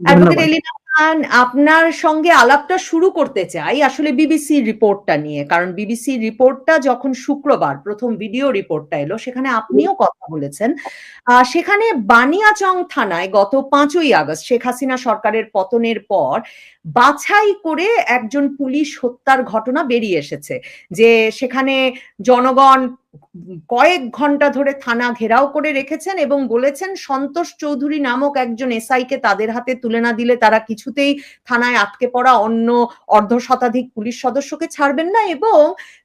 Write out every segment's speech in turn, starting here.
Advocate এলিনা খান, আপনার সঙ্গে আলাপটা শুরু করতে চাই আসলে বিবিসি রিপোর্টটা নিয়ে। কারণ বিবিসি রিপোর্টটা যখন শুক্রবার প্রথম ভিডিও রিপোর্টটা এলো, সেখানে আপনিও কথা বলেছেন। সেখানে বানিয়াচং থানায় গত পাঁচই আগস্ট শেখ হাসিনা সরকারের পতনের পর বাছাই করে একজন পুলিশ হত্যার ঘটনা বেরিয়ে এসেছে। যে সেখানে জনগণ কয়েক ঘণ্টা ধরে থানা ঘেরাও করে রেখেছেন এবং বলেছেন, সন্তোষ চৌধুরী নামক একজন এসআইকে তাদের হাতে তুলে না দিলে তারা কিছুতেই থানায় আটকে পড়া অন্য অর্ধ শতাধিক পুলিশ সদস্যকে ছাড়বেন না। এবং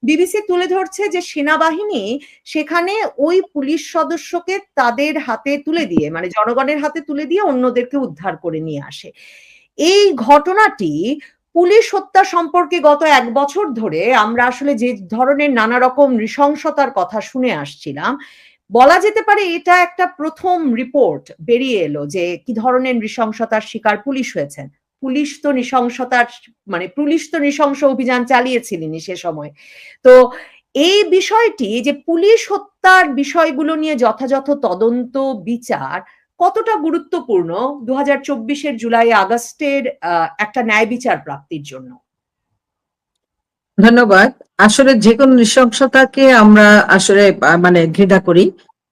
বিবিসি তুলে ধরছে যে সেনাবাহিনী সেখানে ওই পুলিশ সদস্যকে তাদের হাতে তুলে দিয়ে মানে জনগণের হাতে তুলে দিয়ে অন্যদেরকে উদ্ধার করে নিয়ে আসে। এই ঘটনাটি পুলিশ হত্যা সম্পর্কে গত এক বছর ধরে আমরা আসলে যে ধরনের নানা রকম নৃশংসতার কথা শুনে আসছিলাম, বলা যেতে পারে এটা একটা প্রথম রিপোর্ট বেরিয়ে এলো যে কি ধরনের নৃশংসতার শিকার পুলিশ হয়েছেন। পুলিশ তো নৃশংসতার মানে পুলিশ তো নৃশংস অভিযান চালিয়েছিলেন সে সময়। তো এই বিষয়টি যে পুলিশ হত্যার বিষয়গুলো নিয়ে যথাযথ তদন্ত, বিচার কতটা গুরুত্বপূর্ণ দু হাজার চব্বিশের জুলাই আগস্টের একটা ন্যায় বিচার প্রাপ্তির জন্য? ধন্যবাদ। আসলে যে কোনো নৃশংসতাকে আমরা আসলে মানে ঘৃণা করি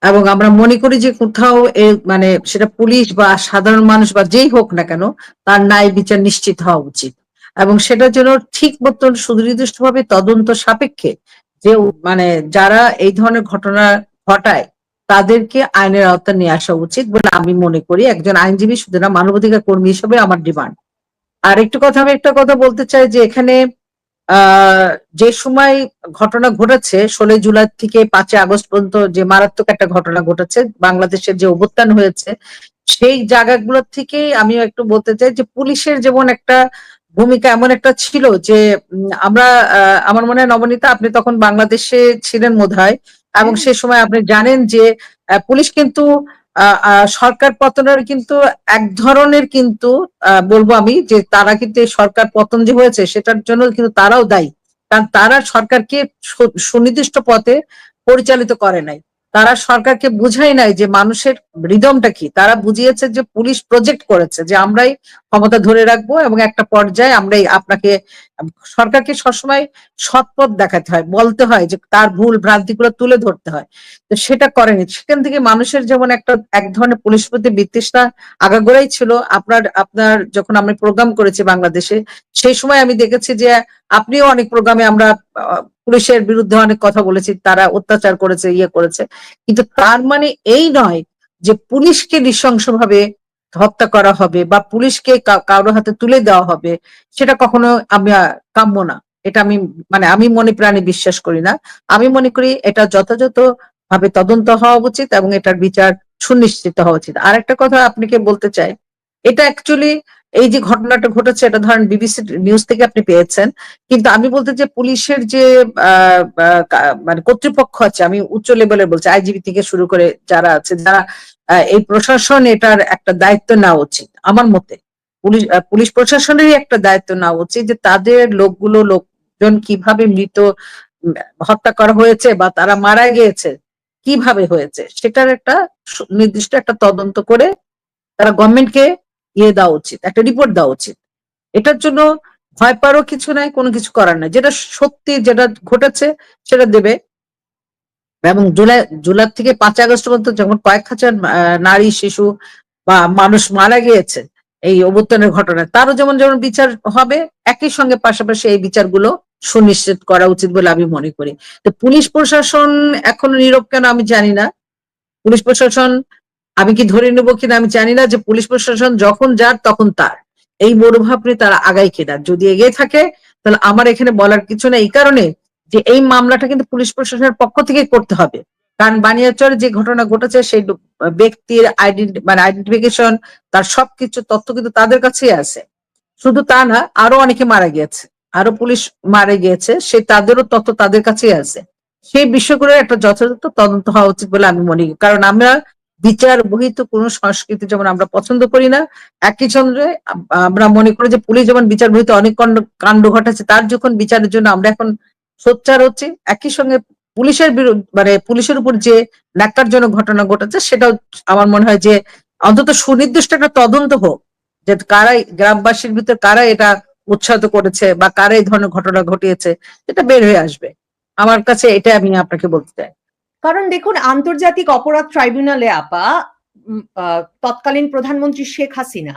এবং আমরা মনে করি যে কোথাও মানে সেটা পুলিশ বা সাধারণ মানুষ বা যেই হোক না কেন তার ন্যায় বিচার নিশ্চিত হওয়া উচিত। এবং সেটার জন্য ঠিক মতন সুনির্দিষ্ট ভাবে তদন্ত সাপেক্ষে যে মানে যারা এই ধরনের ঘটনা ঘটায় তাদেরকে আইনের আওতা নিয়ে আসা উচিত বলে আমি মনে করি। একজন আইনজীবী শুধু না, মানবাধিকার কর্মী হিসেবে আমার ডিমান্ড আর একটু কথা, আমি একটা কথা বলতে চাই যে এখানে যে সময় ঘটনা ঘটেছে, ষোলোই জুলাই থেকে পাঁচই আগস্ট পর্যন্ত যে মারাত্মক একটা ঘটনা ঘটেছে, বাংলাদেশের যে অভ্যুত্থান হয়েছে, সেই জায়গাগুলোর থেকেই আমি একটু বলতে চাই যে পুলিশের যেমন একটা ভূমিকা এমন একটা ছিল যে আমরা আমার মনে হয় নবনীতা, আপনি তখন বাংলাদেশে ছিলেন বোধ হয় এবং সে সময় আপনি জানেন যে পুলিশ কিন্তু সরকার পতনের কিন্তু এক ধরনের কিন্তু বলব আমি যে তারা কিন্তু সরকার পতন যে হয়েছে সেটার জন্য কিন্তু তারাও দায়ী। কারণ তারা সরকারকে সুনির্দিষ্ট পথে পরিচালিত করে নাই। তারা সরকারকে বুঝাই নাই যে মানুষের রিদমটা কি। তারা বুঝিয়েছে যে পুলিশ প্রজেক্ট করেছে যে আমরাই ক্ষমতা ধরে রাখব এবং একটা পর্যায়ে আমরাই আপনাকে সরকারকে সবসময় সৎপথ দেখাতে হয়, বলতে হয় যে তার ভুল ভ্রান্তিগুলো তুলে ধরতে হয়। তো সেটা করেনি। সেখান থেকে মানুষের যেমন একটা, এক ধরনের পুলিশ প্রতি বিতৃষ্ণা আগাগোড়াই ছিল। আপনার আপনার যখন আমি প্রোগ্রাম করেছি বাংলাদেশে, সেই সময় আমি দেখেছি যে আপনিও অনেক প্রোগ্রামে আমরা পুলিশের বিরুদ্ধে অনেক কথা বলেছি, তারা অত্যাচার করেছে ইয়ে করেছে। কিন্তু তার মানে এই নয় যে পুলিশকে নৃশংসভাবে হত্যা করা হবে বা পুলিশকে কারোর হাতে তুলে দেওয়া হবে, সেটা কখনো আমি কাম্য না। এটা আমি মানে আমি মনে প্রাণে বিশ্বাস করি না। আমি মনে করি এটা যথাযথ ভাবে তদন্ত হওয়া উচিত এবং এটার বিচার সুনিশ্চিত হওয়া উচিত। আর একটা কথা আপনাকে বলতে চাই, এটা অ্যাকচুয়ালি এই যে ঘটনাটা ঘটেছে, এটা ধরেন বিবিসি নিউজ থেকে আপনি পেয়েছেন। কিন্তু আমি বলতে যে পুলিশের যে মানে কর্তৃপক্ষ আছে, আমি উচ্চ লেভেলের বলছি আইজিবি থেকে শুরু করে যারা আছে, যারা এই প্রশাসন এটার একটা দায়িত্ব নেওয়া উচিত, আমার মতে। পুলিশ পুলিশ প্রশাসনেরই একটা দায়িত্ব নেওয়া উচিত যে তাদের লোকগুলো, লোকজন কীভাবে মৃত হত্যা করা হয়েছে বা তারা মারা গিয়েছে, কীভাবে হয়েছে, সেটার একটা নির্দিষ্ট একটা তদন্ত করে তারা গভর্নমেন্টকে ইয়ে দেওয়া উচিত, একটা রিপোর্ট দেওয়া উচিত। এটার জন্য ভয় পারও কিছু নাই, কোনো কিছু করার নাই। যেটা সত্যি যেটা ঘটেছে, সেটা দেবে। এবং জুলাই জুলাই থেকে পাঁচ আগস্ট পর্যন্ত যখন কয়েক হাজার নারী, শিশু বা মানুষ মারা গিয়েছে এই অভ্যুত্থানের ঘটনায়, তারও যেমন যেমন বিচার হবে, একই সঙ্গে পাশাপাশি এই বিচারগুলো সুনিশ্চিত করা উচিত বলে আমি মনে করি। তো পুলিশ প্রশাসন এখনও নীরব কেন আমি জানি না। পুলিশ প্রশাসন আমি কি ধরে নেব কিনা আমি জানি না যে পুলিশ প্রশাসন যখন যার তখন তার। এই মনোভাব নিয়ে তারা আগাই কিনা। যদি এগিয়ে থাকে, তাহলে আমার এখানে বলার কিছু নেই। এই কারণে যে এই মামলাটা কিন্তু পুলিশ প্রশাসনের পক্ষ থেকে করতে হবে। কারণ বানিয়াচরে যে ঘটনা ঘটেছে, সেই ব্যক্তির মানে আইডেন্টিফিকেশন, তার সবকিছু তথ্য কিন্তু তাদের কাছেই আছে। শুধু তা না, আরও অনেকে মারা গিয়েছে। আরও পুলিশ মারা গিয়েছে, সে তাদেরও তথ্য তাদের কাছেই আছে। সেই বিষয়গুলোর একটা যথাযথ তদন্ত হওয়া উচিত বলে আমি মনে করি। কারণ আমরা বিচার বহিত কোন সংস্কৃতি যেমন আমরা পছন্দ করি না, একই সঙ্গে আমরা মনে করি যে পুলিশ যেমন বিচার বহিত অনেক কাণ্ড ঘটাচ্ছে, তার যখন বিচারের জন্য আমরা এখন সোচ্চার হচ্ছে, একই সঙ্গে পুলিশের বিরুদ্ধে মানে পুলিশের উপর যে ন্যাক্কারজনক ঘটনা ঘটেছে, সেটাও আমার মনে হয় যে অন্তত সুনির্দিষ্ট একটা তদন্ত হোক, যে কারাই গ্রামবাসীর ভিতর কারা এটা উৎসাহিত করেছে বা কারা এই ধরনের ঘটনা ঘটিয়েছে, এটা বের হয়ে আসবে। আমার কাছে এটা আমি আপনাকে বলতে চাই। কারণ দেখুন, আন্তর্জাতিক অপরাধ ট্রাইব্যুনালে আপা তৎকালীন প্রধানমন্ত্রী শেখ হাসিনা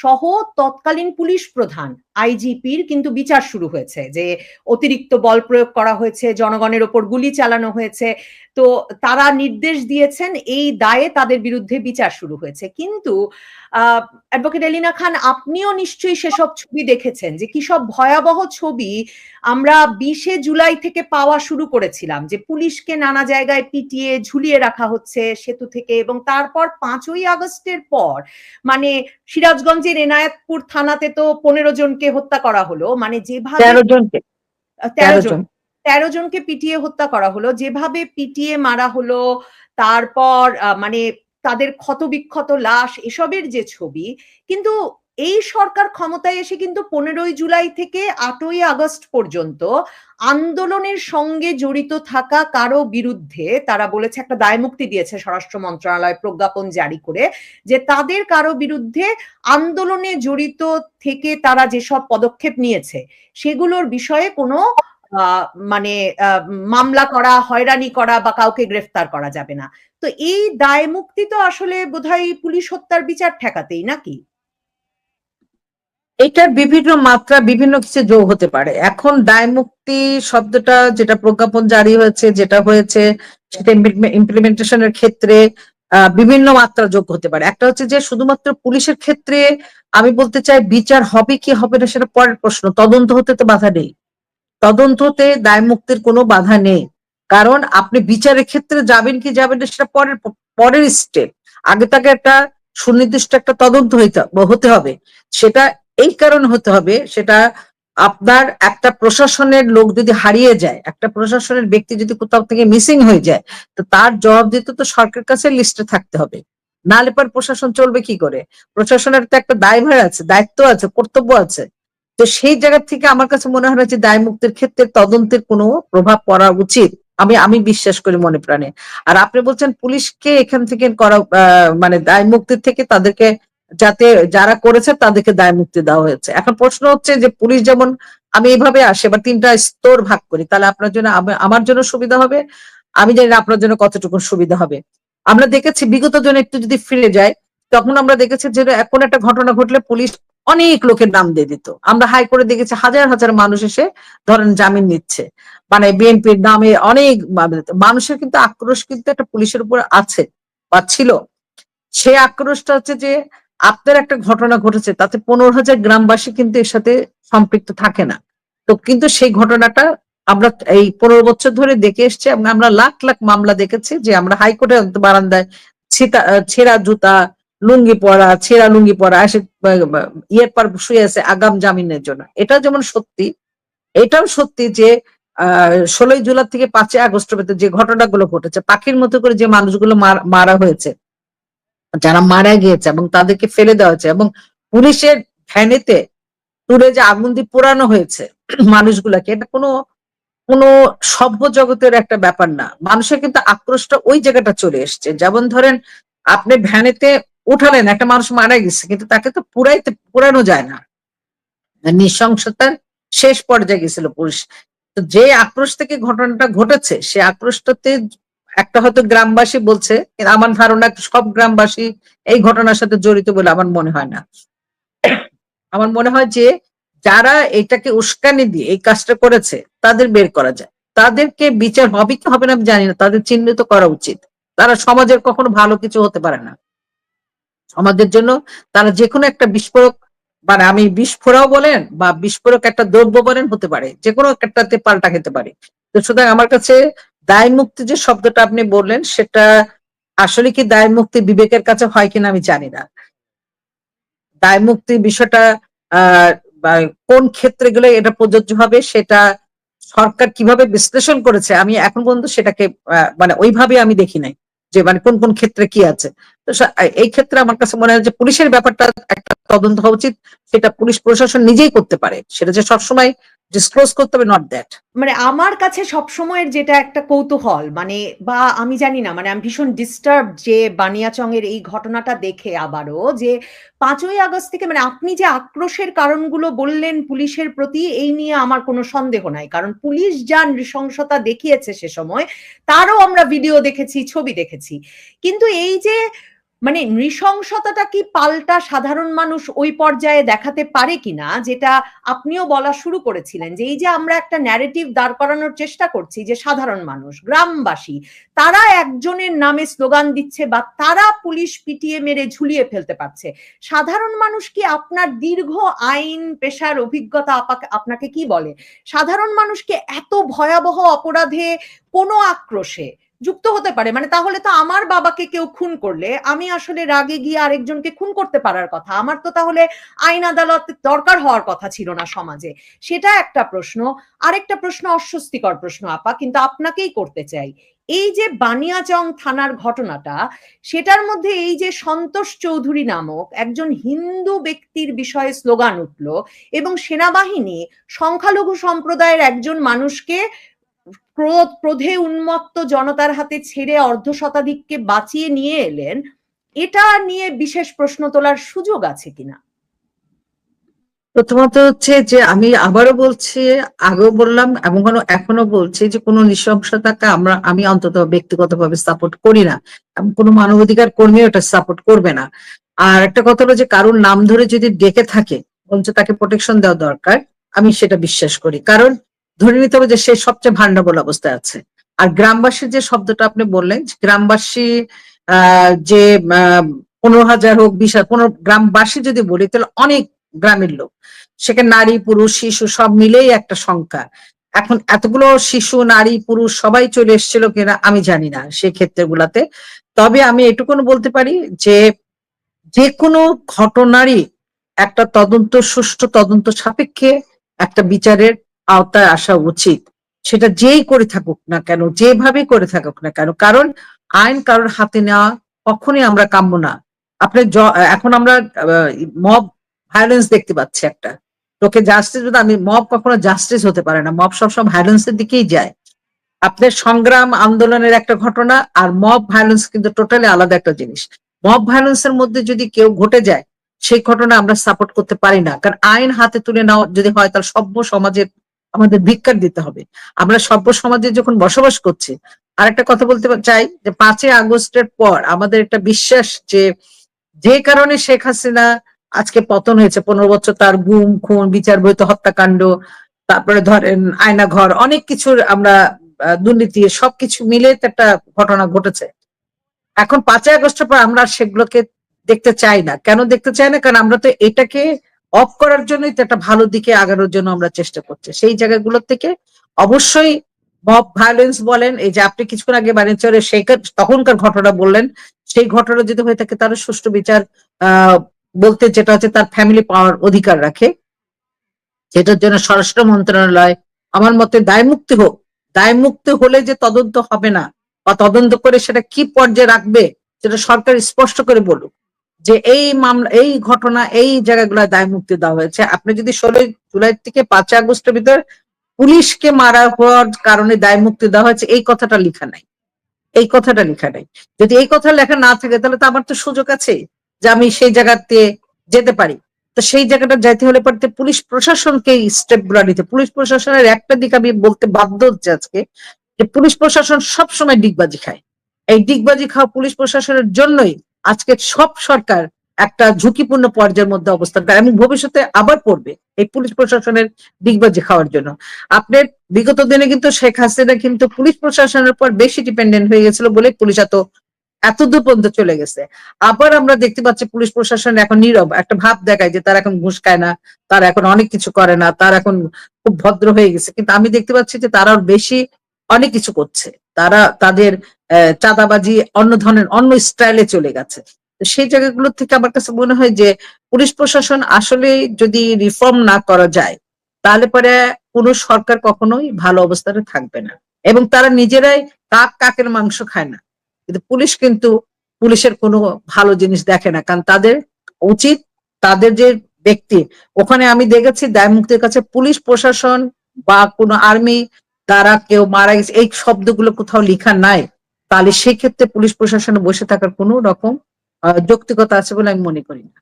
সহ তৎকালীন পুলিশ প্রধান, আইজিপির কিন্তু বিচার শুরু হয়েছে যে অতিরিক্ত বল প্রয়োগ করা হয়েছে, জনগণের ওপর গুলি চালানো হয়েছে। তো তারা নির্দেশ দিয়েছেন এই দায়ে তাদের বিরুদ্ধে বিচার শুরু হয়েছে। কিন্তু অ্যাডভোকেট এলিনা খান আপনিও নিশ্চয়ই সেসব ছবি দেখেছেন যে কি সব ভয়াবহ ছবি আমরা বিশে জুলাই থেকে পাওয়া শুরু করেছিলাম যে পুলিশকে নানা জায়গায় পিটিয়ে ঝুলিয়ে রাখা হচ্ছে সেতু থেকে এবং তারপর পাঁচই আগস্টের পর মানে সিরাজগঞ্জের এনায়েতপুর থানাতে তো পনেরো জনকে হত্যা করা হলো মানে যেভাবে তেরো জন। তেরো জনকে পিটিয়ে হত্যা করা হলো। যেভাবে পিটিয়ে মারা হলো, তারপর মানে তাদের ক্ষতবিক্ষত লাশ, এসবের যে ছবি, কিন্তু এই সরকার ক্ষমতায় এসে কিন্তু পনেরোই জুলাই থেকে আটই আগস্ট পর্যন্ত আন্দোলনের সঙ্গে জড়িত থাকা কারও বিরুদ্ধে তারা বলেছে, একটা দায়মুক্তি দিয়েছে স্বরাষ্ট্র মন্ত্রণালয় প্রজ্ঞাপন জারি করে, যে তাদের কারও বিরুদ্ধে আন্দোলনে জড়িত থেকে তারা যেসব পদক্ষেপ নিয়েছে, সেগুলোর বিষয়ে কোনো মানে মামলা করা, হয়রানি করা বা কাউকে গ্রেফতার করা যাবে না। তো এই দায় মুক্তি তো আসলে বোধহয় পুলিশ হত্যার বিচার ঠেকাতেই, নাকি? এটার বিভিন্ন মাত্রা, বিভিন্ন কিছু যোগ হতে পারে। এখন দায় মুক্তি শব্দটা যেটা প্রজ্ঞাপন জারি হয়েছে, যেটা হয়েছে, সেটা ইমপ্লিমেন্টেশনের ক্ষেত্রে বিভিন্ন মাত্রা যোগ হতে পারে। একটা হচ্ছে যে, শুধুমাত্র পুলিশের ক্ষেত্রে আমি বলতে চাই বিচার হবে কি হবে না, সেটা পরের প্রশ্ন। তদন্ত হতে তো বাধা নেই। তদন্ত হতে দায় মুক্তির কোনো বাধা নেই। কারণ আপনি বিচারের ক্ষেত্রে যাবেন কি যাবেন সেটা পরের পরের স্টেপ আগে তাকে একটা সুনির্দিষ্ট একটা তদন্ত হতে হবে। সেটা এই কারণে হতে হবে, সেটা আপনার একটা প্রশাসনের লোক যদি হারিয়ে যায়, একটা প্রশাসনের ব্যক্তি যদি কোথাও থেকে মিসিং হয়ে যায়, তো তার জবাব দিতে তো সরকারের কাছে লিস্টে থাকতে হবে। নাহলে পর প্রশাসন চলবে কি করে? প্রশাসনের তো একটা দায়ভার আছে, দায়িত্ব আছে, কর্তব্য আছে। তো সেই জায়গা থেকে আমার কাছে মনে হয় যে দায় মুক্তির ক্ষেত্রে তদন্তের কোনো প্রভাব পড়া উচিত। আমি আমি বিশ্বাস করি মনে প্রাণে। আর আপনি বলছেন পুলিশকে এখান থেকে করা মানে দায় মুক্তির থেকে তাদেরকে যাতে যারা করেছে তাদেরকে দায় মুক্তি দেওয়া হয়েছে। এখন প্রশ্ন হচ্ছে যে পুলিশ যেমন, আমি এইভাবে আসে বা তিনটা স্তর ভাগ করি, তাহলে আপনার জন্য আমার জন্য সুবিধা হবে? আমি জানি না আপনার জন্য কতটুকু সুবিধা হবে। আমরা দেখেছি বিগত জন একটু যদি ফিরে যায়, তখন আমরা দেখেছি যে এখন একটা ঘটনা ঘটলে পুলিশ অনেক লোকের নাম দিয়ে দিত। আমরা হাই করে দেখেছি হাজার হাজার মানুষ এসে ধরেন জামিন নিচ্ছে। মানে বিএনপির নামে অনেক মানুষের কিন্তু আক্রোশ কিন্তু একটা পুলিশের উপর আছে বা ছিল। সে আক্রোশটা হচ্ছে যে আপনার একটা ঘটনা ঘটেছে, তাতে পনেরো হাজার গ্রামবাসী কিন্তু এর সাথে সম্পৃক্ত থাকে না। তো কিন্তু সেই ঘটনাটা আমরা এই পনেরো বছর ধরে দেখে এসছি আমরা লাখ লাখ মামলা দেখেছি যে আমরা হাইকোর্টের বারান্দায় ছেঁড়া জুতা লুঙ্গি পরা, ছেঁড়া লুঙ্গি পরা, এসে ইয়ের পর শুয়ে আছে আগাম জামিনের জন্য। এটা যেমন সত্যি, এটাও সত্যি যে ষোলোই জুলাই থেকে পাঁচই আগস্ট পর্যন্ত যে ঘটনাগুলো ঘটেছে, পাখির মতো করে যে মানুষগুলো মারা হয়েছে, যারা মারা গিয়েছে এবং তাদেরকে ফেলে দেওয়া হয়েছে এবং পুলিশের ভ্যানেতে তুলে যে আগুন দিয়ে পোড়ানো হয়েছে মানুষগুলাকে, এটা কোনো কোনো সভ্য জগতের একটা ব্যাপার না। মানুষের কিন্তু আক্রোশটা ওই জায়গাটা চলে এসছে। যেমন ধরেন, আপনি ভ্যানেতে উঠালেন, একটা মানুষ মারা গেছে, কিন্তু তাকে তো পুরাইতে, পুরানো যায় না। নৃশংসতার শেষ পর্যায়ে গেছিল পুলিশ। তো যে আক্রোশ থেকে ঘটনাটা ঘটেছে, সে আক্রোশটাতে একটা হয়তো গ্রামবাসী বলছে আমার ধারণা সব গ্রামবাসী এই ঘটনার সাথে জড়িত বলে আমার মনে হয় না। আমার মনে হয় যে যারা এটাকে উস্কানি দিয়ে এই কাজটা করেছে, তাদের বের করা যায়। তাদেরকে বিচার হবে কি হবে না আমি জানি না, তাদের চিহ্নিত করা উচিত। তারা সমাজের কখনো ভালো কিছু হতে পারে না। সমাজের জন্য তারা যে কোনো একটা বিস্ফোরক মানে আমি বিস্ফোরাও বলেন, বা বিস্ফোরক একটা দ্রব্য বলেন হতে পারে যে কোনো একটাতে পাল্টা খেতে পারে। তো সুতরাং আমার কাছে দায় মুক্তি যে শব্দটা আপনি বললেন, সেটা আসলে কি দায় মুক্তি বিবেকের কাছে হয় কিনা আমি জানি না। দায় মুক্তি বিষয়টা কোন ক্ষেত্রে গেলে এটা প্রযোজ্য হবে, সেটা সরকার কীভাবে বিশ্লেষণ করেছে, আমি এখন পর্যন্ত সেটাকে মানে ওইভাবে আমি দেখি নাই। যে মানে কোন কোন ক্ষেত্রে কি আছে? তো এই ক্ষেত্রে আমার কাছে মনে হয় যে পুলিশের ব্যাপারটা একটা তদন্ত হওয়া উচিত। সেটা পুলিশ প্রশাসন নিজেই করতে পারে। সেটা যে সবসময় ডিসক্লোজ করতে হবে নট দ্যাট মানে আমার কাছে সবসময়ের যেটা একটা কৌতূহল মানে বা আমি জানি না মানে আমি ভীষণ ডিস্টার্ব যে বানিয়াচং এর এই ঘটনাটা দেখে আবারও যে পাঁচই আগস্ট থেকে মানে আপনি যে আক্রোশের কারণগুলো বললেন পুলিশের প্রতি, এই নিয়ে আমার কোনো সন্দেহ নাই। কারণ পুলিশ যা নৃশংসতা দেখিয়েছে সে সময়, তারও আমরা ভিডিও দেখেছি, ছবি দেখেছি। কিন্তু এই যে মানে নৃশংসতাটা কি পাল্টা সাধারণ মানুষ ওই পর্যায়ে দেখাতে পারে কিনা? যেটা আপনিও বলা শুরু করেছিলেন যে এই যে আমরা একটা ন্যারেটিভ দাঁড় করানোর চেষ্টা করছি যে সাধারণ মানুষ, গ্রামবাসী, তারা একজনের নামে স্লোগান দিচ্ছে বা তারা পুলিশ পিটিয়ে মেরে ঝুলিয়ে ফেলতে পারছে। সাধারণ মানুষ কি আপনার দীর্ঘ আইন, পেশার অভিজ্ঞতা আপনাকে কি বলে? সাধারণ মানুষকে এত ভয়াবহ অপরাধে কোনো আক্রোশে যুক্ত হতে পারে। মানে তাহলে তো আমার বাবাকে কেউ খুন করলে আমি আসলে রাগে গিয়ে আরেকজনকে খুন করতে পারার কথা। আমার তো তাহলে আইন আদালত দরকার হওয়ার কথা ছিল না সমাজে। সেটা একটা প্রশ্ন। আরেকটা প্রশ্ন, অস্বস্তিকর প্রশ্ন আপা, কিন্তু আপনাকেই করতে চাই। এই যে বানিয়াচং থানার ঘটনাটা, সেটার মধ্যে এই যে সন্তোষ চৌধুরী নামক একজন হিন্দু ব্যক্তির বিষয়ে স্লোগান উঠল এবং সেনাবাহিনী সংখ্যালঘু সম্প্রদায়ের একজন মানুষকে ক্রোধ, ক্রোধে উন্মত্ত জনতার হাতে ছেড়ে অর্ধ শতাধিককে বাঁচিয়ে নিয়ে এলেন, এটা নিয়ে বিশেষ প্রশ্ন তোলার সুযোগ আছে কিনা? প্রথমত হচ্ছে যে আমি আবারও বলছি, আগেও বললাম এবং এখনও বলছি যে কোনো নৃশংসতাকে আমরা, আমি অন্তত ব্যক্তিগতভাবে সাপোর্ট করি না এবং কোনো মানবাধিকার কর্মী ওটা সাপোর্ট করবে না। আর একটা কথা হলো যে কারোর নাম ধরে যদি ডেকে থাকে বলছে তাকে প্রোটেকশন দেওয়া দরকার, আমি সেটা বিশ্বাস করি। কারণ ধরে নিতে হবে যে সে সবচেয়ে ভান্ডাবল অবস্থায় আছে। আর গ্রামবাসীর যে শব্দটা আপনি বললেন গ্রামবাসী যে পনেরো হাজার হোক, বিশ হাজার, পনেরো, গ্রামবাসী যদি বলি, তাহলে অনেক গ্রামের লোক, সেখানে নারী, পুরুষ, শিশু, সব মিলেই একটা সংখ্যা। এখন এতগুলো শিশু, নারী, পুরুষ সবাই চলে এসেছিল কিনা আমি জানি না সেই ক্ষেত্রগুলাতে। তবে আমি এটুকুন বলতে পারি যে যে কোনো ঘটনারই একটা তদন্ত, সুষ্ঠু তদন্ত সাপেক্ষে একটা বিচারের আওতায় আসা উচিত। সেটা যেই করে থাকুক না কেন যেভাবে করে থাকুক না কেন, কারণ আইন কারোর হাতে নেওয়া কখনই আমরা কাম্য না। আপনি এখন আমরা মব ভায়োলেন্স দেখতে পাচ্ছি একটা। লোকে জাস্টিস আমি মব কখনো জাস্টিস হতে পারে না, মব সবসময় ভায়োলেন্সের দিকেই যায়। আপনার সংগ্রাম আন্দোলনের একটা ঘটনা আর মব ভায়োলেন্স কিন্তু টোটালি আলাদা একটা জিনিস। মব ভায়োলেন্সের মধ্যে যদি কেউ ঘটে যায়, সেই ঘটনা আমরা সাপোর্ট করতে পারি না। কারণ আইন হাতে তুলে নেওয়া যদি হয়, তাহলে সভ্য সমাজের আমাদের ধিক্কার দিতে হবে। আমরা সভ্য সমাজে যখন বসবাস করছি আর একটা কথা বলতে চাই যে পাঁচই আগস্টের পর আমাদের একটা বিশ্বাস যে যে কারণে শেখ হাসিনা আজকে পতন হয়েছে, পনেরো বছর তার গুম, খুন, বিচার বহিত হত্যাকাণ্ড, তারপরে ধরেন আয়না ঘর অনেক কিছুর আমরা দুর্নীতি, সবকিছু মিলে একটা ঘটনা ঘটেছে। এখন পাঁচই আগস্টের পর আমরা সেগুলোকে দেখতে চাই না। কেন দেখতে চাই না? কারণ আমরা তো এটাকে অফ করার জন্যই তো একটা ভালো দিকে আগানোর জন্য আমরা চেষ্টা করছি। সেই জায়গাগুলোর থেকে অবশ্যই মব ভায়োলেন্স বলেন, এই যে আপনি কিছুক্ষণ আগে বাণিজ্যের সেই তখনকার ঘটনা বললেন, সেই ঘটনা যদি হয়ে থাকে তার সুষ্ঠু বিচার বলতে যেটা হচ্ছে তার ফ্যামিলি পাওয়ার অধিকার রাখে। যেটার জন্য স্বরাষ্ট্র মন্ত্রণালয় আমার মতে দায়মুক্তি হোক। দায়মুক্তি হলে যে তদন্ত হবে না, বা তদন্ত করে সেটা কি পর্যায়ে রাখবে, সেটা সরকার স্পষ্ট করে বলুক। যে এই মামলা, এই ঘটনা, এই জায়গাগুলো দায় মুক্তি দেওয়া হয়েছে। আপনি যদি ষোলোই জুলাই থেকে পাঁচই আগস্টের ভিতর পুলিশকে মারা হওয়ার কারণে দায় মুক্তি দেওয়া হয়েছে, এই কথাটা লেখা নাই। এই কথাটা লেখা নাই। যদি এই কথা লেখা না থাকে, তাহলে তো আমার তো সুযোগ আছে যে আমি সেই জায়গাতে যেতে পারি। তো সেই জায়গাটা যাইতে হলে পারতে পুলিশ প্রশাসনকে এই স্টেপগুলা নিতে পুলিশ প্রশাসনের একটা দিক আমি বলতে বাধ্য হচ্ছে আজকে যে পুলিশ প্রশাসন সবসময় ডিগবাজি খায়। এই ডিগবাজি খাওয়া পুলিশ প্রশাসনের জন্যই আজকে সব সরকার একটা ঝুঁকিপূর্ণ পর্যায়ের মধ্যে অবস্থান করে এবং ভবিষ্যতে আবার পড়বে এই পুলিশ প্রশাসনের ডিগবাজি খাওয়ার জন্য। আপনার বিগত দিনে কিন্তু শেখ হাসিনা কিন্তু পুলিশ প্রশাসনের পর বেশি ডিপেন্ডেন্ট হয়ে গেছিল বলে পুলিশ এত এত দূর পর্যন্ত চলে গেছে। আবার আমরা দেখতে পাচ্ছি পুলিশ প্রশাসন এখন নীরব, একটা ভাব দেখায় যে তারা এখন ঘুষ খায় না, তারা এখন অনেক কিছু করে না, তারা এখন খুব ভদ্র হয়ে গেছে। কিন্তু আমি দেখতে পাচ্ছি যে তারা বেশি অনেক কিছু করছে। তারা তাদের চাঁদাবাজি অন্য ধরনের, অন্য স্টাইলে চলে গেছে। সেই জায়গাগুলো থেকে আমার কাছে মনে হয় যে, পুলিশ প্রশাসন আসলে যদি রিফর্ম না করা যায়, তাহলে পরে কোনো সরকার কখনোই ভালো অবস্থানে থাকবে না। এবং তারা নিজেরাই কাক কাকের মাংস খায় না। কিন্তু পুলিশ কিন্তু পুলিশের কোনো ভালো জিনিস দেখে না। কারণ তাদের উচিত তাদের যে ব্যক্তি, ওখানে আমি দেখেছি দায়মুক্তির কাছে পুলিশ প্রশাসন বা কোনো আর্মি দ্বারা কেউ মারা গেছে, এই শব্দগুলো কোথাও লেখা নাই। তাহলে সেক্ষেত্রে পুলিশ প্রশাসনে বসে থাকার কোনো রকম যৌক্তিকতা আছে বলে আমি মনে করি না।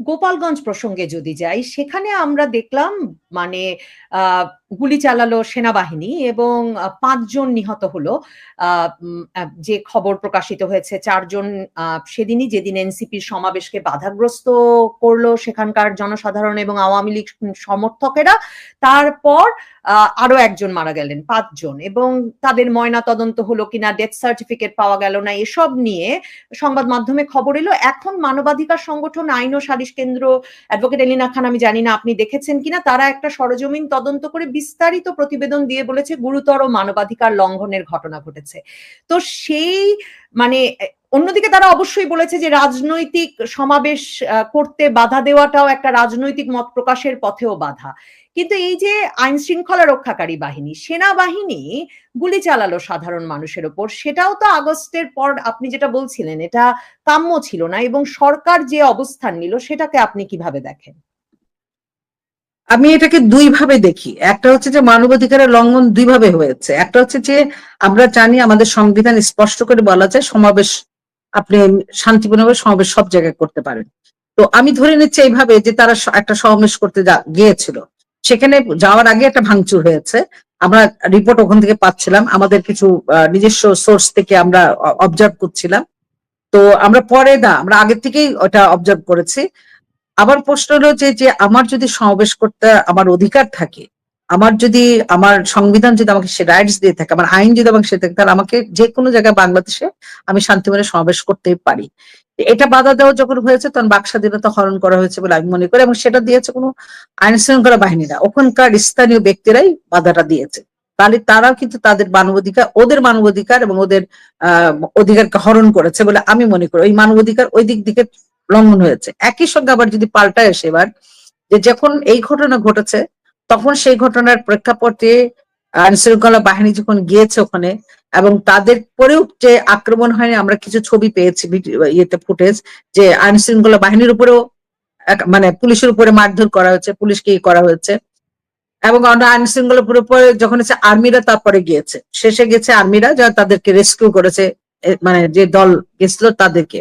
গোপালগঞ্জ প্রসঙ্গে যদি যাই, সেখানে আমরা দেখলাম মানে গুলি চালালো সেনাবাহিনী এবং পাঁচজন নিহত হলো। যে খবর প্রকাশিত হয়েছে, চারজন সেদিনই যেদিন এনসিপির সমাবেশকে বাধাগ্রস্ত করল সেখানকার জনসাধারণ এবং আওয়ামী লীগ সমর্থকেরা, তারপর আরও একজন মারা গেলেন, পাঁচজন এবং তাদের ময়না তদন্ত হলো কিনা ডেথ সার্টিফিকেট পাওয়া গেল না, এসব নিয়ে সংবাদ মাধ্যমে খবর এলো। এখন মানবাধিকার সংগঠন, আইন ও সালিশ কেন্দ্র অ্যাডভোকেট এলিনা খান, আমি জানি না আপনি দেখেছেন কিনা, তারা একটা সরজমিন তদন্ত করে বিস্তারিত প্রতিবেদন দিয়ে বলেছে গুরুতর মানবাধিকার লঙ্ঘনের ঘটনা ঘটেছে। তো সেই মানে অন্যদিকে তারা অবশ্যই বলেছে যে রাজনৈতিক সমাবেশ করতে বাধা দেওয়াটাও একটা রাজনৈতিক মত প্রকাশের পথেও বাধা। কিন্তু এই যে আইন শৃঙ্খলা রক্ষাকারী বাহিনী, সেনাবাহিনী গুলি চালালো সাধারণ মানুষের ওপর, সেটাও তো আগস্টের পর আপনি যেটা বলছিলেন, এটা কাম্য ছিল না এবং সরকার যে অবস্থান নিল, সেটাকে আপনি কীভাবে দেখেন? আমি এটাকে দুই ভাবে দেখি। একটা হচ্ছে যে মানবাধিকারের লঙ্ঘন দুই ভাবে হয়েছে। একটা হচ্ছে যে আমরা জানি আমাদের সংবিধান স্পষ্ট করে বলা যায় সমাবেশ, আপনি শান্তিপূর্ণভাবে সমাবেশ সব জায়গায় করতে পারেন। তো আমি ধরে নিচ্ছি এইভাবে যে তারা একটা সমাবেশ করতে গিয়েছিল। সেখানে যাওয়ার আগে একটা ভাঙচুর হয়েছে। আমরা রিপোর্ট ওখান থেকে পাচ্ছিলাম। আমাদের কিছু নিজস্ব সোর্স থেকে আমরা অবজার্ভ করছিলাম। তো আমরা পরে না আমরা আগের থেকেই ওটা অবজার্ভ করেছি। আবার প্রশ্ন হলো যে যে আমার যদি সমাবেশ করতে আমার অধিকার থাকে, আমার যদি আমার সংবিধান যদি আমাকে সে রাইটস দিয়ে থাকে, আমার আইন যদি আমাকে সে থাকে, তাহলে আমাকে যে কোনো জায়গায় বাংলাদেশে আমি শান্তিমনে সমাবেশ করতেই পারি। এটা বাধা দেওয়া যখন হয়েছে, তখন বাক স্বাধীনতা হরণ করা হয়েছে বলে আমি মনে করি এবং সেটা দিয়েছে কোনো আইন শৃঙ্খলা বাহিনীরা ওখানকার স্থানীয় ব্যক্তিরাই বাধাটা দিয়েছে। তাহলে তারাও কিন্তু তাদের মানবাধিকার, ওদের মানবাধিকার এবং ওদের, আহ, অধিকারকে হরণ করেছে বলে আমি মনে করি। ওই মানবাধিকার ওই দিক দিকে লঙ্ঘন হয়েছে। একই সঙ্গে আবার যদি পাল্টা এসে এবার, যে যখন এই ঘটনা ঘটেছে, তখন সেই ঘটনার প্রেক্ষাপটে আইন শৃঙ্খলা বাহিনী যখন গিয়েছে ওখানে, এবং তাদের পরেও যে আক্রমণ হয়নি, আমরা কিছু ছবি পেয়েছি ইয়েতে ফুটেজ, যে আইন শৃঙ্খলা বাহিনীর উপরেও মানে পুলিশের উপরে মারধর করা হয়েছে, পুলিশকে করা হয়েছে। এবং আমরা আইন শৃঙ্খলা পুরো পরে যখন হচ্ছে আর্মিরা তারপরে গিয়েছে, শেষে গেছে আর্মিরা, যারা তাদেরকে রেস্কিউ করেছে মানে যে দল গেছিল তাদেরকে।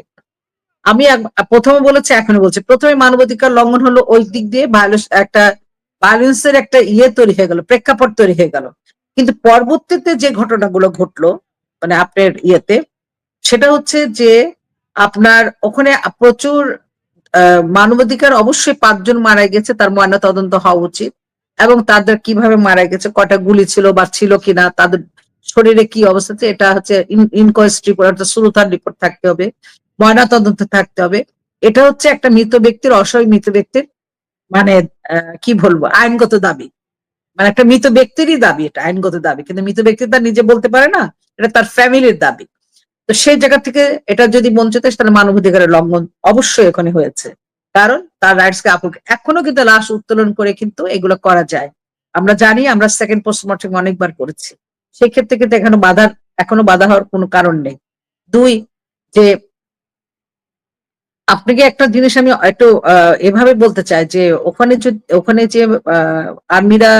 আমি প্রথমে বলেছি এখনও বলছি। প্রথমে মানবাধিকার লঙ্ঘন হলো ওই দিক দিয়ে একটা ভায়োলেন্সের একটা ইয়ে তৈরি হয়ে গেল, প্রেক্ষাপট তৈরি হয়ে গেল। কিন্তু পরবর্তীতে যে ঘটনাগুলো ঘটলো মানে আপনার ইয়েতে, সেটা হচ্ছে যে আপনার ওখানে প্রচুর মানবাধিকার অবশ্যই পাঁচজন মারা গেছে, তার ময়না তদন্ত হওয়া উচিত। এবং তাদের কীভাবে মারা গেছে, কটা গুলি ছিল বা ছিল কিনা, তাদের শরীরে কি অবস্থা এটা হচ্ছে ইনকোয়েস্ট রিপোর্ট অর্থাৎ সুরতার রিপোর্ট থাকতে হবে। ময়না তদন্ত থাকতে হবে। এটা হচ্ছে একটা মৃত ব্যক্তির, অসহায় মৃত ব্যক্তির মানে কি বলব, আইনগত দাবি। মানে একটা মৃত ব্যক্তিরই দাবি এটা, আইনগত দাবি। কিন্তু মৃত ব্যক্তি তার নিজে বলতে পারে না, এটা তার ফ্যামিলির দাবি। তো সেই জায়গা থেকে এটা যদি বঞ্চিত তাহলে মানবাধিকারের লঙ্ঘন অবশ্যই এখানে হয়েছে। কারণ তার রাইটস কে আপুক এখনও কিন্তু লাশ উত্তোলন করে কিন্তু এগুলো করা যায়। আমরা জানি, আমরা সেকেন্ড পোস্টমর্টম অনেকবার করেছি। সেই ক্ষেত্রে কিন্তু এখনও বাধার এখনও বাধা হওয়ার কোনো কারণ নেই। দুই, যে আপনাকে একটা জিনিস আমি একটু এভাবে বলতে চাই যে ওখানে ওখানে যে আর্মিরা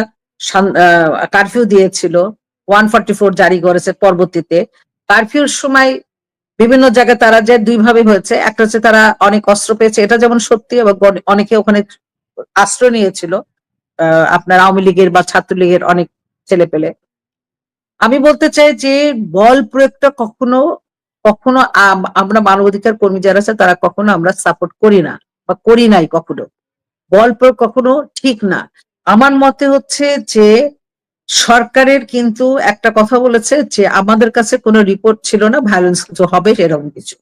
কারফিউ দিয়েছিল ওয়ান ফর্টি ফোর জারি করেছে পরবর্তীতে কারফিউর সময় বিভিন্ন জায়গায় তারা যে দুই ভাবে হয়েছে, একটা হচ্ছে তারা অনেক অস্ত্র পেয়েছে, এটা যেমন সত্যি এবং অনেকে ওখানে আশ্রয় নিয়েছিল আপনার আওয়ামী লীগের বা ছাত্রলীগের অনেক ছেলে পেলে আমি বলতে চাই যে বল প্রয়োগটা কখনো কখনো আম- আমরা মানবাধিকার কর্মী যারা আছে, তারা কখনো আমরা সাপোর্ট করি না বা করি নাই কখনো। বল প্রয়োগ কখনো ঠিক না। আমার মতে হচ্ছে যে, সরকারের কিন্তু একটা কথা বলেছে যে, আমাদের কাছে কোনো রিপোর্ট ছিল না ভায়োলেন্স কিছু হবে সেরকম কিছু।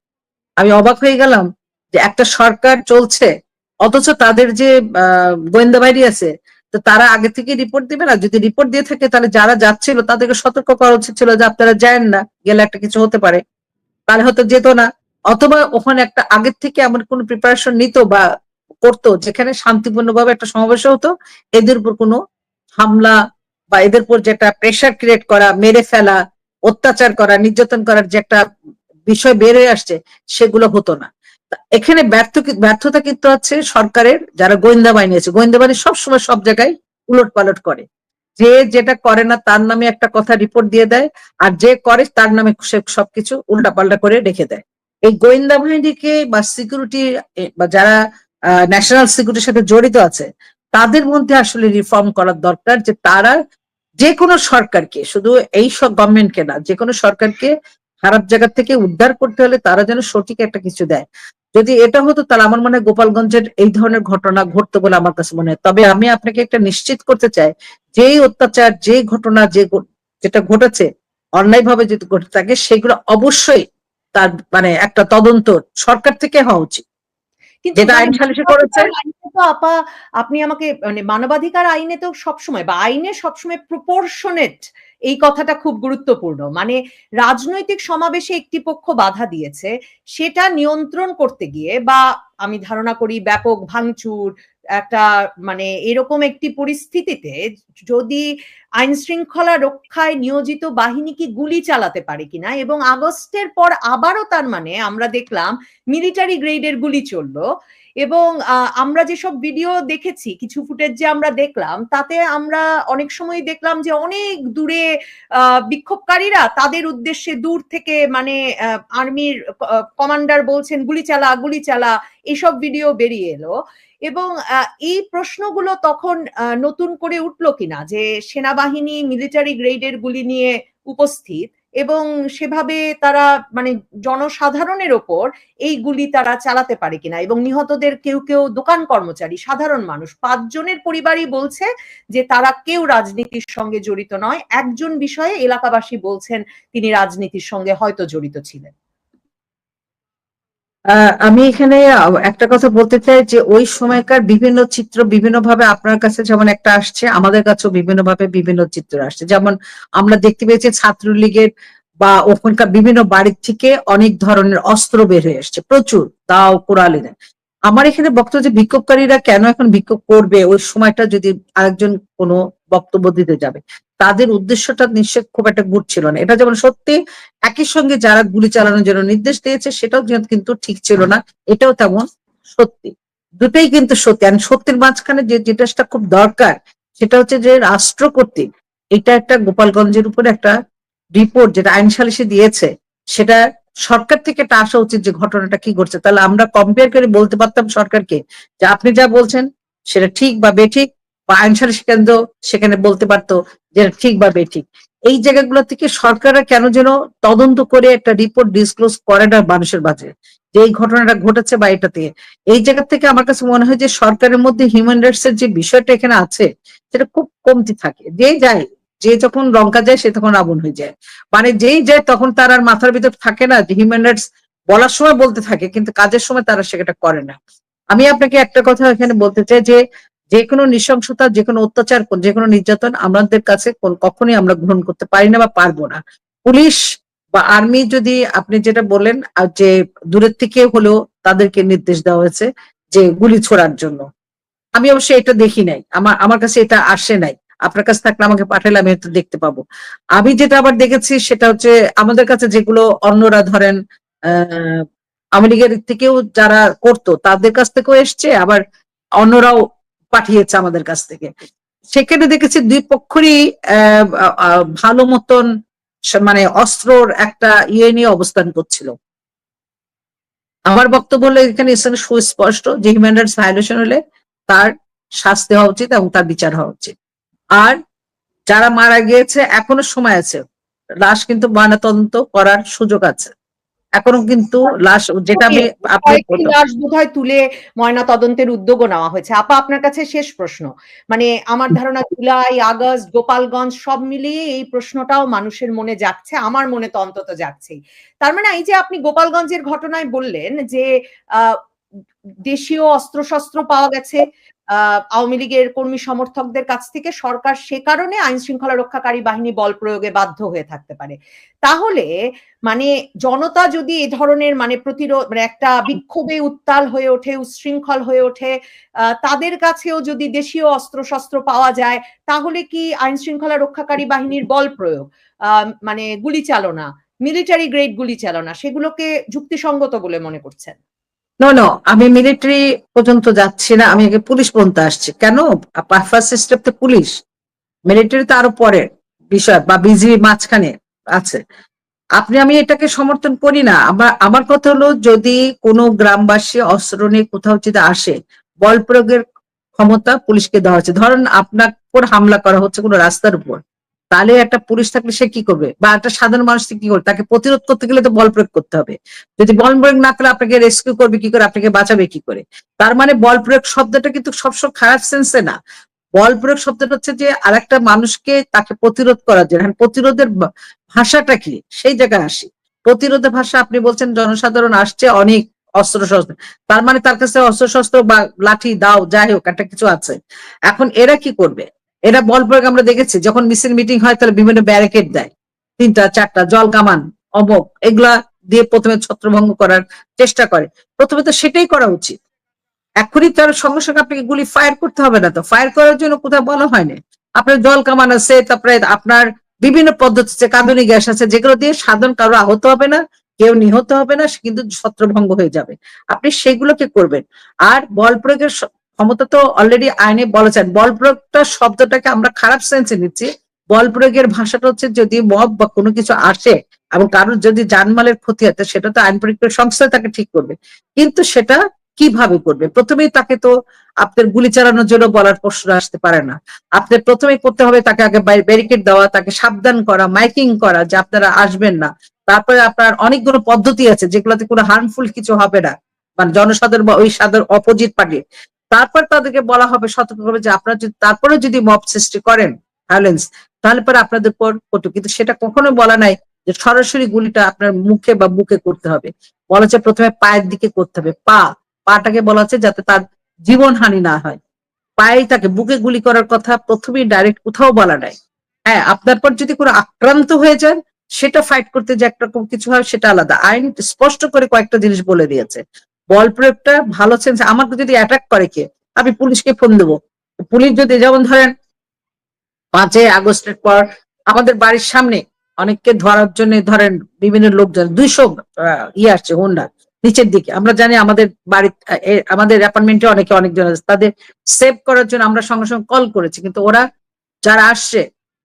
আমি অবাক হয়ে গেলাম যে একটা সরকার চলছে, অথচ তাদের যে গোয়েন্দা বাহিনী আছে, তো তারা আগে থেকে রিপোর্ট দিবে না। যদি রিপোর্ট দিয়ে থাকে, তাহলে যারা যাচ্ছিল, তাদেরকে সতর্ক করা উচিত ছিল যে, আপনারা যায়েন না, গেলে একটা কিছু হতে পারে। তাহলে হয়তো যেত না। অথবা ওখানে একটা আগের থেকে এমন কোনো প্রিপারেশন নিত বা করতো যেখানে শান্তিপূর্ণভাবে একটা সমাবেশ হতো, এদের উপর কোনো হামলা বা এদের উপর যে একটা প্রেশার ক্রিয়েট করা, মেরে ফেলা, অত্যাচার করা, নির্যাতন করার যে একটা বিষয় বের হয়ে আসছে, সেগুলো হতো না। এখানে ব্যর্থ ব্যর্থতা কিন্তু আছে সরকারের, যারা গোয়েন্দা বাহিনী আছে। গোয়েন্দা বাহিনী সবসময় সব জায়গায় উলট পালট করে। যে যেটা করে না তার নামে একটা কথা রিপোর্ট দিয়ে দেয়, আর যে করে তার নামে সে সবকিছু উল্টা পাল্টা করে রেখে দেয়। এই গোয়েন্দা বাহিনীকে বা সিকিউরিটি বা যারা ন্যাশনাল সিকিউরিটির সাথে জড়িত আছে, তাদের মধ্যে আসলে রিফর্ম করার দরকার যে তারা যে কোনো সরকারকে, শুধু এই সব গভর্নমেন্টকে না যে কোনো সরকারকে খারাপ জায়গা থেকে উদ্ধার করতে হলে তারা যেন সঠিক একটা কিছু দেয়। যদি এটা হতো তাহলে আমার মনে হয় গোপালগঞ্জের এই ধরনের ঘটনা ঘটতো বলে আমার কাছে মনে হয়। তবে আমি আপনাকে একটা নিশ্চিত করতে চাই যেই অত্যাচার যে ঘটনা যে যেটা ঘটেছে অন্যায় ভাবে যদি ঘটে থাকে সেগুলো অবশ্যই তার মানে একটা তদন্ত সরকার থেকে হওয়া উচিত। কিন্তু যেটা আইন সালিশে করেছে আপা আপনি আমাকে মানে মানবাধিকার আইনে তো সবসময় বা আইনে সবসময় প্রপোর্শনেট এই কথাটা খুব গুরুত্বপূর্ণ। মানে রাজনৈতিক সমাবেশে একটি পক্ষ বাধা দিয়েছে, সেটা নিয়ন্ত্রণ করতে গিয়ে বা আমি ধারণা করি ব্যাপক ভাঙচুর, একটা মানে এরকম একটি পরিস্থিতিতে যদি আইন শৃঙ্খলা রক্ষায় নিয়োজিত বাহিনী কি গুলি চালাতে পারে কিনা? এবং আগস্টের পর আবারও তার মানে আমরা দেখলাম মিলিটারি গ্রেডের গুলি চলল। এবং আমরা যেসব ভিডিও দেখেছি, কিছু ফুটেজ যে আমরা দেখলাম, তাতে আমরা অনেক সময় দেখলাম যে অনেক দূরে বিক্ষোভকারীরা তাদের উদ্দেশ্যে দূর থেকে মানে আর্মির কমান্ডার বলছেন, গুলি চালা গুলি চালা এইসব ভিডিও বেরিয়ে এলো। এবং এই প্রশ্নগুলো তখন নতুন করে উঠল কিনা? যে সেনাবাহিনী মিলিটারি গ্রেডের গুলি নিয়ে উপস্থিত এবং সেভাবে তারা মানে জনসাধারণের ওপর এই গুলি তারা চালাতে পারে কিনা এবং নিহতদের কেউ কেউ দোকান কর্মচারী, সাধারণ মানুষ, পাঁচজনের পরিবারই বলছে যে তারা কেউ রাজনীতির সঙ্গে জড়িত নয়। একজন বিষয়ে এলাকাবাসী বলছেন তিনি রাজনীতির সঙ্গে হয়তো জড়িত ছিলেন। আমি এখানে একটা কথা বলতে চাই যে ওই সময়কার বিভিন্ন চিত্র বিভিন্ন ভাবে আপনার কাছে যেমন একটা আসছে, আমাদের কাছেও বিভিন্ন ভাবে বিভিন্ন চিত্র আসছে। যেমন আমরা দেখতে পেয়েছি ছাত্রলীগের বা ওখানকার বিভিন্ন বাড়ির থেকে অনেক ধরনের অস্ত্র বের হয়ে আসছে। প্রচুর, দাও কোরালি আমার এখানে বক্তব্য যে বিক্ষোভকারীরা কেন এখন বিক্ষোভ করবে, ওই সময়টা যদি আরেকজন কোনো বক্তব্য দিতে যাবে। তাদের উদ্দেশ্যটা নিশ্চয় খুব একটা গুড ছিল না। এটা যেমন সত্যি, একই সঙ্গে যারা গুলি চালানোর জন্য নির্দেশ দিয়েছে, সেটাও কিন্তু ঠিক ছিল না। এটাও তেমন সত্যি। দুটোই কিন্তু সত্যি। আর সত্যির মাঝখানে যে যেটা খুব দরকার, সেটা হচ্ছে যে রাষ্ট্র কর্তৃক এটা একটা গোপালগঞ্জের উপরে একটা রিপোর্ট যেটা আইন সালিশে দিয়েছে, সেটা সরকার থেকে এটা আসা উচিত যে ঘটনাটা কি ঘটছে। তাহলে আমরা কম্পেয়ার করে বলতে পারতাম সরকারকে যে আপনি যা বলছেন, সেটা ঠিক বা বেঠিক। বা আইন সালিশ কেন্দ্র সেখানে বলতে পারতো যে ঠিক বা বেঠিক। এই জায়গাগুলো থেকে সরকাররা কেন যেন তদন্ত করে একটা রিপোর্ট ডিসক্লোজ করে না মানুষের মাঝে? যে এই ঘটনাটা ঘটেছে বা এটাতে। এই জায়গা থেকে আমার কাছে মনে হয় যে সরকারের মধ্যে হিউম্যান রাইটস এর যে বিষয়টা এখানে আছে, সেটা খুব কমতি থাকে। যে যায়, যে যখন লঙ্কা যায়, সে তখন আগুন হয়ে যায়। মানে যেই যায়, তখন তার আর মাথার ভিতর থাকে না যে হিউম্যান রাইটস বলার সময় বলতে থাকে, কিন্তু কাজের সময় তারা সেটা করে না। আমি আপনাকে একটা কথা এখানে বলতে চাই যে যে কোনো নৃশংসতা যে কোনো অত্যাচার যে কোনো নির্যাতন আমাদের কাছে কখনোই আমরা গ্রহণ করতে পারি না বা পারব না। পুলিশ বা আর্মি যদি আপনি যেটা বললেন, আর যে দূরের থেকে হলেও তাদেরকে নির্দেশ দেওয়া হয়েছে যে গুলি ছোড়ার জন্য। আমি অবশ্যই এটা দেখি নাই। আমার আমার কাছে এটা আসে নাই। আপনার কাছে থাকলে আমাকে পাঠালে আমি এটা দেখতে পাবো। আমি যেটা আবার দেখেছি সেটা হচ্ছে আমাদের কাছে যেগুলো অন্যরা ধরেন, আহ, আওয়ামী লীগের থেকেও যারা করতো, তাদের কাছ থেকেও এসছে। আবার অন্যরাও পাঠিয়েছে আমাদের কাছ থেকে। সেখানে দেখেছি দুই পক্ষরই ভালো মতন মানে অস্ত্রর একটা ইয়ে নিয়ে অবস্থান করছিল। আমার বক্তব্য হলো এখানে এখানে সুস্পষ্ট যে হিউম্যান রাইটস ভায়োলেশন হলে তার শাস্তি হওয়া উচিত এবং তার বিচার হওয়া উচিত। আর যারা মারা গিয়েছে, এখনও সময় আছে। লাশ কিন্তু ময়নাতদন্ত করার সুযোগ আছে। এখনও কিন্তু লাশ যেটা আমি লাশ বোধহয় তুলে ময়না তদন্তের উদ্যোগও নেওয়া হয়েছে। আপা আপনার কাছে শেষ প্রশ্ন। মানে আমার ধারণা জুলাই আগস্ট গোপালগঞ্জ সব মিলিয়ে এই প্রশ্নটাও মানুষের মনে যাচ্ছে আমার মনে তো অন্তত যাচ্ছেই তার মানে এই যে আপনি গোপালগঞ্জের ঘটনায় বললেন যে আহ, দেশীয় অস্ত্রশস্ত্র পাওয়া গেছে আহ, আওয়ামী লীগের কর্মী সমর্থকদের কাছ থেকে সরকার সে কারণে আইন শৃঙ্খলা রক্ষাকারী বাহিনী বল প্রয়োগে বাধ্য হয়ে থাকতে পারে। তাহলে মানে জনতা যদি এ ধরনের মানে প্রতিরোধ মানে একটা বিক্ষোভে উত্তাল হয়ে ওঠে উচ্ছৃঙ্খল হয়ে ওঠে তাদের কাছেও যদি দেশীয় অস্ত্রশস্ত্র পাওয়া যায়, তাহলে কি আইন শৃঙ্খলা রক্ষাকারী বাহিনীর বল প্রয়োগ মানে গুলি চালনা, মিলিটারি গ্রেড গুলি চালনা, সেগুলোকে যুক্তিসঙ্গত বলে মনে করছেন? নো নো আমি মিলিটারি পর্যন্ত যাচ্ছি না, আমি আগে পুলিশ পর্যন্ত আসছি। কেন? ফার্স্ট স্টেপ তো পুলিশ। মিলিটারি তো আরও পরে বিষয়, বা বিজি মাঝখানে আছে। আপনি, আমি এটাকে সমর্থন করি না। আমার আমার কথা হলো যদি কোনো গ্রামবাসী অস্ত্র নিয়ে কোথাও যদি আসে, বল প্রয়োগের ক্ষমতা পুলিশকে দেওয়া হচ্ছে। ধরেন আপনার উপর হামলা করা হচ্ছে কোনো রাস্তার উপর। তাহলে একটা পুলিশ থাকলে সে কি করবে? বা একটা সাধারণ মানুষ কি করবে? তাকে প্রতিরোধ করতে গেলে তো বল প্রয়োগ করতে হবে। যদি বল প্রয়োগ না করে আপনাকে রেস্কিউ করবে, কি করে? আপনাকে বাঁচাবে কি করে? তার মানে বল প্রয়োগ শব্দটা কিন্তু সবসময় খারাপ সেন্সে না। বল প্রয়োগ শব্দটা হচ্ছে যে আরেকটা মানুষকে তাকে প্রতিরোধ করার জন্য। প্রতিরোধের ভাষাটা কি? সেই জায়গায় আসি। প্রতিরোধের ভাষা আপনি বলছেন, জনসাধারণ আসছে, অনেক অস্ত্র শস্ত্র তার মানে তার কাছে অস্ত্র শস্ত্র বা লাঠি, দাও, যাই হোক, একটা কিছু আছে। এখন এরা কি করবে? এরা বল প্রয়োগ আমরা দেখেছি, যখন মিছিল মিটিং হয়, তাহলে বিভিন্ন ব্যারিকেড দেয়। তিনটা, চারটা, জল, কামান অমক এগুলা দিয়ে প্রথমে ছত্রভঙ্গ করার চেষ্টা করে। প্রথমে তো সেটাই করা উচিত। এখনই তার সঙ্গে সঙ্গে আপনাকে গুলি ফায়ার করতে হবে না তো? ফায়ার করার জন্য কোথাও বলা হয়নি? আপনার জল, কামান আছে, তারপরে আপনার বিভিন্ন পদ্ধতি আছে কাঁদুনি গ্যাস আছে, যেগুলো দিয়ে সাধারণ কারও আহত হবে না, কেউ নিহত হবে না কিন্তু ছত্রভঙ্গ হয়ে যাবে। আপনি সেগুলোকে করবেন। আর বল প্রয়োগের ক্ষমতা তো অলরেডি আইনে বলেছেন বল প্রয়োগটা শব্দটাকে আমরা খারাপ সেন্সে নিচ্ছি। বল প্রয়োগের ভাষাটা হচ্ছে যদি মব বা কোনো কিছু আসে এবং কারোর যদি জানমালের ক্ষতি হয় সেটা তো আইন প্রয়োগের সংস্থা তাকে ঠিক করবে। কিন্তু সেটা কীভাবে করবে? প্রথমেই তাকে তো আপনার গুলি চালানোর জন্য বলার প্রশ্ন আসতে পারে না। আপনার প্রথমে করতে হবে তাকে আগে ব্যারিকেড দেওয়া, তাকে সাবধান করা মাইকিং করা, যে আপনারা আসবেন না। তারপরে আপনার অনেকগুলো পদ্ধতি আছে যেগুলোতে কোনো হার্মফুল কিছু হবে না। মানে জনসাধারণ বা ওই সাধারণ অপোজিট পার্টি তারপর তাদেরকে বলা হবে সতর্ক করবে যে আপনারা যদি তারপরে যদি মব সৃষ্টি করেন ভায়োলেন্স তাহলে পরে আপনাদের পর কটু। কিন্তু সেটা কখনো বলা নাই যে সরাসরি গুলিটা আপনার মুখে বা বুকে করতে হবে। বলা হচ্ছে প্রথমে পায়ের দিকে করতে হবে। পা, পাটাকে বলা হচ্ছে যাতে তার জীবন হানি না হয়। পায়ে তাকে বুকে গুলি করার কথা প্রথমেই ডাইরেক্ট কোথাও বলা নাই। হ্যাঁ আপনার পর যদি কোনো আক্রান্ত হয়ে যান, সেটা ফাইট করতে যে একরকম কিছু হয়, সেটা আলাদা। আইন স্পষ্ট করে কয়েকটা জিনিস বলে দিয়েছে। বল প্রয়োগটা ভালো সেন্স আমাকে যদি অ্যাটাক করে কে? আমি পুলিশকে ফোন দেবো। পুলিশ যদি যেমন ধরেন পাঁচই আগস্টের পর আমাদের বাড়ির সামনে অনেককে ধরার জন্য ধরেন বিভিন্ন লোকজন, দুইশো ইয়ে আসছে হোন্ডা নিচের দিকে। আমরা জানি আমাদের বাড়ি আমাদের অ্যাপার্টমেন্টে অনেকে অনেকজন আছে। তাদের সেভ করার জন্য আমরা সঙ্গে সঙ্গে কল করেছি। কিন্তু ওরা যারা আসছে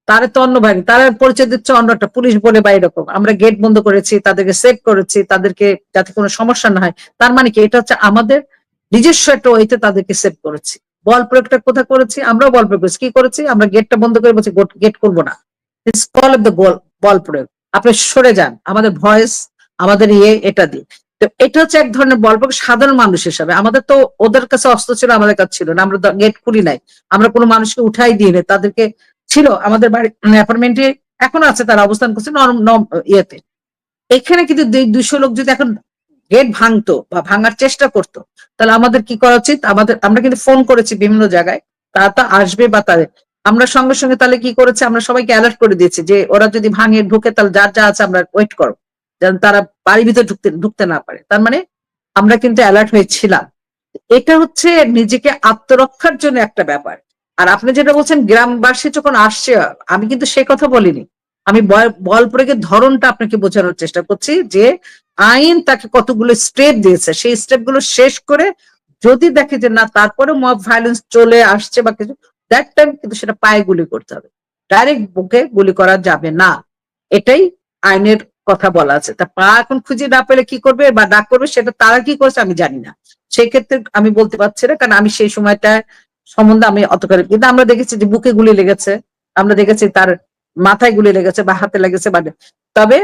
তারা তো অন্য বাহিনী তারা পরিচয় দিচ্ছে অন্য একটা পুলিশ বলে বা এরকম। আমরা গেট বন্ধ করেছি, তাদেরকে সেভ করেছি, তাদেরকে যাতে কোনো সমস্যা না হয়। তার মানে কি? এটা হচ্ছে আমাদের নিজস্ব একটা ওইতে তাদেরকে সেভ করেছি। বল প্রয়োগটা কোথায় করেছি? আমরাও বল প্রয়োগ করেছি। কি করেছি? আমরা গেটটা বন্ধ করে বলছি গেট করব না। কল অফ দ্য বল প্রয়োগ। আপনি সরে যান। আমাদের ভয়েস আমাদের ইয়ে এটা দিয়ে। তো এটা হচ্ছে এক ধরনের বল প্রয়োগ সাধারণ মানুষ হিসাবে। আমাদের তো ওদের কাছে অস্ত্র ছিল, আমাদের কাছে ছিল না। আমরা গেট খুলি নাই। আমরা কোনো মানুষকে উঠাই দিই না তাদেরকে ছিল আমাদের বাড়ি অ্যাপার্টমেন্টে এখনও আছে, তারা অবস্থান করছে ইয়েতে। এখানে কিন্তু দুইশো লোক যদি এখন গেট ভাঙতো বা ভাঙার চেষ্টা করতো, তাহলে আমাদের কি করা উচিত? আমাদের, আমরা কিন্তু ফোন করেছি বিভিন্ন জায়গায়, তারা তো আসবে বা তাদের। আমরা সঙ্গে সঙ্গে তাহলে কি করেছে? আমরা সবাইকে অ্যালার্ট করে দিয়েছি যে ওরা যদি ভাঙে, ঢুকে, তাহলে যার যা আছে আমরা ওয়েট করো যেন তারা বাড়ির ভিতরে ঢুকতে ঢুকতে না পারে। তার মানে আমরা কিন্তু অ্যালার্ট হয়েছিলাম। এটা হচ্ছে নিজেকে আত্মরক্ষার জন্য একটা ব্যাপার। আর আপনি যেটা বলছেন, গ্রামবাসী যখন আসছে, আমি কিন্তু সে কথা বলিনি। আমি বল প্রয়োগের ধরনটা আপনাকে বোঝানোর চেষ্টা করছি যে আইন তাকে কতগুলো স্টেপ দিয়েছে। সেই স্টেপগুলো শেষ করে যদি দেখে যে না, তারপরে মব ভায়োলেন্স চলে আসছে বা কিছু দ্যাট টাইম কিন্তু সেটা পায়ে গুলি করতে হবে। ডাইরেক্ট বুকে গুলি করা যাবে না। এটাই আইনের কথা বলা আছে। তা পা এখন খুঁজে না পেলে কি করবে বা না করবে, সেটা তারা কি করছে আমি জানি না। সেই ক্ষেত্রে আমি বলতে পারছি না, কারণ আমি সেই সময়টা সম্বন্ধে আমি অত করি কিন্তু আমরা দেখেছি যে বুকে গুলি লেগেছে, আমরা দেখেছি তার মাথায় গুলি লেগেছে বা হাতে লেগেছে বা তবে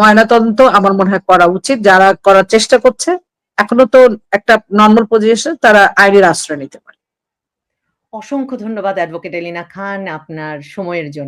ময়নাতন্ত আমার মনে হয় করা উচিত। যারা করার চেষ্টা করছে, এখনও তো একটা নর্মাল পজিশন তারা আইনের আশ্রয় নিতে পারে। অসংখ্য ধন্যবাদ অ্যাডভোকেট এলিনা খান আপনার সময়ের জন্য।